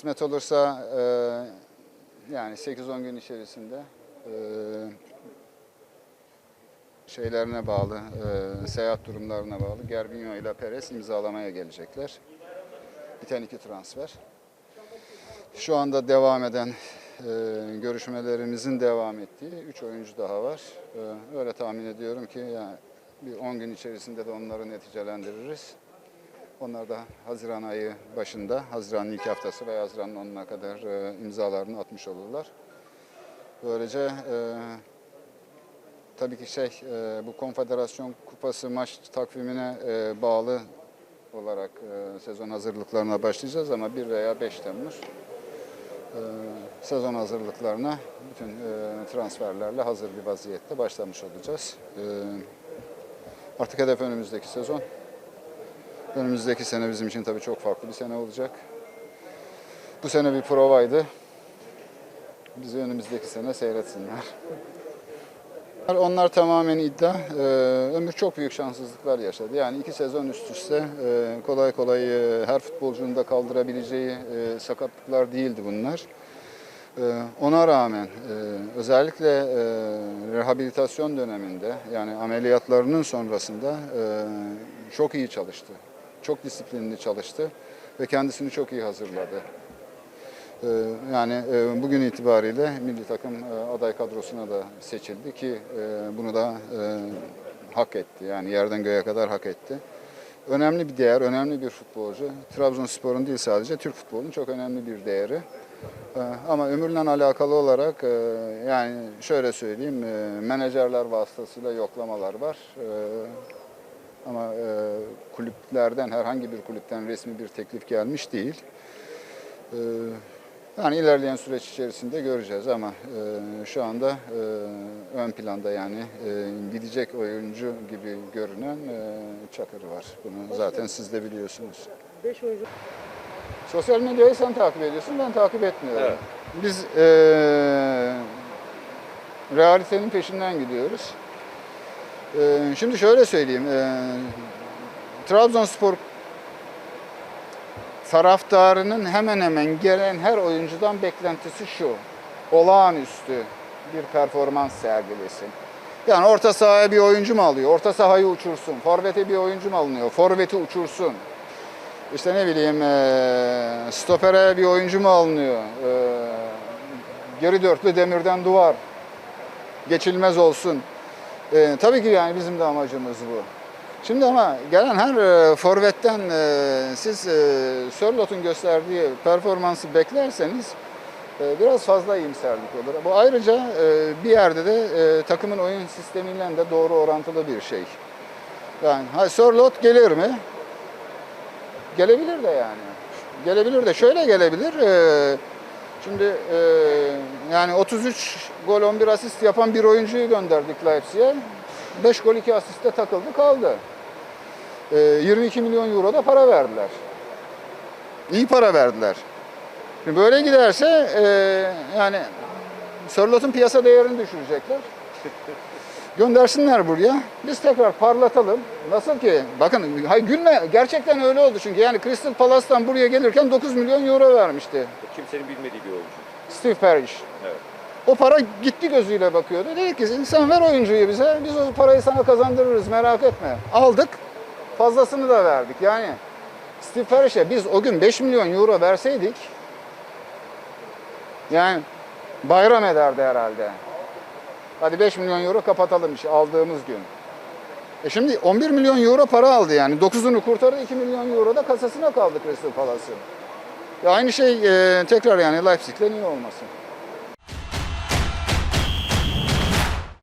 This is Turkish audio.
kısmet olursa e, yani 8-10 gün içerisinde e, şeylerine bağlı, e, seyahat durumlarına bağlı Gerbinho ile Perez imzalamaya gelecekler. Biten iki transfer. Şu anda devam eden e, görüşmelerimizin devam ettiği 3 oyuncu daha var. E, öyle tahmin ediyorum ki yani bir 10 gün içerisinde de onları neticelendiririz. Onlar da Haziran ayı başında, Haziran'ın ilk haftası veya Haziran'ın 10'una kadar e, imzalarını atmış olurlar. Böylece e, tabii ki şey e, bu konfederasyon kupası maç takvimine e, bağlı olarak e, sezon hazırlıklarına başlayacağız ama 1 veya 5 Temmuz e, sezon hazırlıklarına bütün e, transferlerle hazır bir vaziyette başlamış olacağız. E, artık hedef önümüzdeki sezon. Önümüzdeki sene bizim için tabii çok farklı bir sene olacak. Bu sene bir provaydı. Bizi önümüzdeki sene seyretsinler. Onlar tamamen iddia. Ee, ömür çok büyük şanssızlıklar yaşadı. Yani iki sezon üst üste e, kolay kolay e, her futbolcunun da kaldırabileceği e, sakatlıklar değildi bunlar. Ona rağmen özellikle rehabilitasyon döneminde yani ameliyatlarının sonrasında çok iyi çalıştı. Çok disiplinli çalıştı ve kendisini çok iyi hazırladı. Ee, Yani e, bugün itibariyle milli takım e, aday kadrosuna da seçildi ki e, bunu da hak etti. Yani yerden göğe kadar hak etti. Önemli bir değer, önemli bir futbolcu. Trabzonspor'un değil sadece Türk futbolunun çok önemli bir değeri. Ama ömürle alakalı olarak yani şöyle söyleyeyim menajerler vasıtasıyla yoklamalar var. Kulüplerden herhangi bir kulüpten resmi bir teklif gelmiş değil. Ee, Yani ilerleyen süreç içerisinde göreceğiz ama e, şu anda e, ön planda yani e, gidecek oyuncu gibi görünen e, Çakır var. Bunu zaten siz de biliyorsunuz. 5 oyuncu Sosyal medyayı sen takip ediyorsun, ben takip etmiyorum. Evet. Biz e, realitenin peşinden gidiyoruz. E, şimdi şöyle söyleyeyim, e, Trabzonspor taraftarının hemen hemen gelen her oyuncudan beklentisi şu. Olağanüstü bir performans sergilesin. Yani orta sahaya bir oyuncu mu alıyor? Orta sahayı uçursun. Forvete bir oyuncu mu alınıyor? Forveti uçursun. İşte ne bileyim eee stopere bir oyuncu mu alınıyor? Eee, geri dörtlü demirden duvar. Geçilmez olsun. Eee, tabii ki yani bizim de amacımız bu. Şimdi ama gelen her e, forvetten e, siz e, Sörlot'un gösterdiği performansı beklerseniz e, biraz fazla iyimserlik olur. Bu ayrıca e, bir yerde de e, takımın oyun sistemiyle de doğru orantılı bir şey. Yani ha, Sörlot gelir mi? Gelebilir de yani. Gelebilir de şöyle gelebilir. e, Şimdi e, yani 33 gol 11 asist yapan bir oyuncuyu gönderdik Leipzig'e. 5 gol 2 asiste takıldı kaldı. E, 22 milyon euro da para verdiler. İyi para verdiler. Şimdi böyle giderse e, yani Sörlot'un piyasa değerini düşürecekler. Göndersinler buraya. Biz tekrar parlatalım. Nasıl ki? Bakın hayır gülme. Gerçekten öyle oldu çünkü. Yani Crystal Palace'tan buraya gelirken 9 milyon euro vermişti. Kimsenin bilmediği bir oyuncu. Steve Parish. Evet. O para gitti gözüyle bakıyordu. Dedi ki sen ver oyuncuyu bize. Biz o parayı sana kazandırırız merak etme. Aldık. Fazlasını da verdik. Yani Steve Parish'e biz o gün 5 milyon euro verseydik yani bayram ederdi herhalde. Hadi 5 milyon euro kapatalım işi aldığımız gün. E şimdi 11 milyon euro para aldı yani. 9'unu kurtardı 2 milyon euro da kasasına kaldı Crystal Palace'ın. Ya aynı şey e, tekrar yani Leipzig'le niye olmasın?